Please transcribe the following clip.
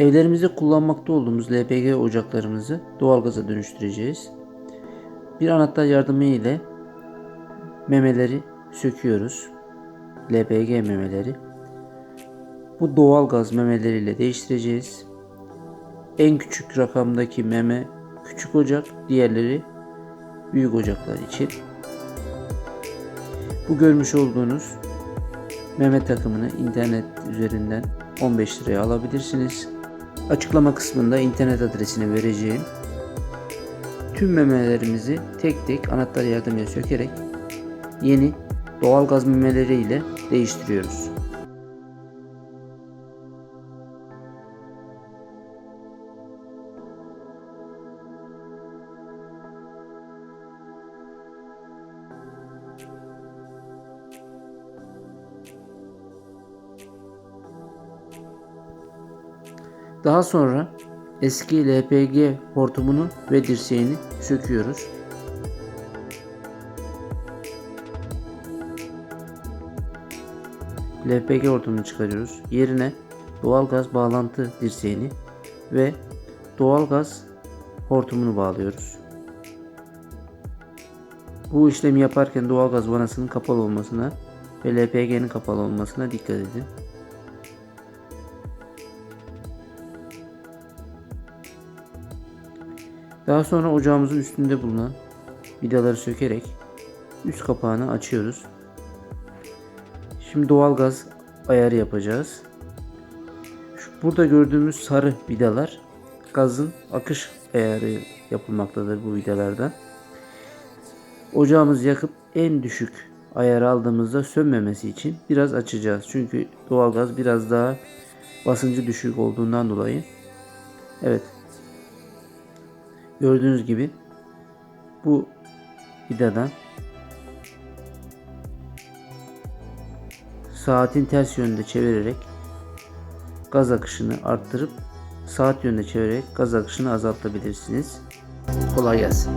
Evlerimizde kullanmakta olduğumuz LPG ocaklarımızı doğalgaza dönüştüreceğiz. Bir anahtar yardımı ile memeleri söküyoruz. LPG memeleri. Bu doğalgaz memeleriyle değiştireceğiz. En küçük rakamdaki meme küçük ocak, diğerleri büyük ocaklar için. Bu görmüş olduğunuz meme takımını internet üzerinden 15 liraya alabilirsiniz. Açıklama kısmında internet adresini vereceğim. Tüm memelerimizi tek tek anahtar yardımıyla sökerek yeni doğalgaz memeleri ile değiştiriyoruz. Daha sonra eski LPG hortumunu ve dirseğini söküyoruz. LPG hortumunu çıkarıyoruz. Yerine doğalgaz bağlantı dirseğini ve doğalgaz hortumunu bağlıyoruz. Bu işlemi yaparken doğalgaz vanasının kapalı olmasına ve LPG'nin kapalı olmasına dikkat edin. Daha sonra ocağımızın üstünde bulunan vidaları sökerek üst kapağını açıyoruz. Şimdi doğalgaz ayarı yapacağız. Şu burada gördüğümüz sarı vidalar gazın akış ayarı yapılmaktadır bu vidalardan. Ocağımızı yakıp en düşük ayar aldığımızda sönmemesi için biraz açacağız. Çünkü doğalgaz biraz daha basıncı düşük olduğundan dolayı. Evet Gördüğünüz gibi bu vidadan saatin ters yönünde çevirerek gaz akışını arttırıp saat yönünde çevirerek gaz akışını azaltabilirsiniz. Kolay gelsin.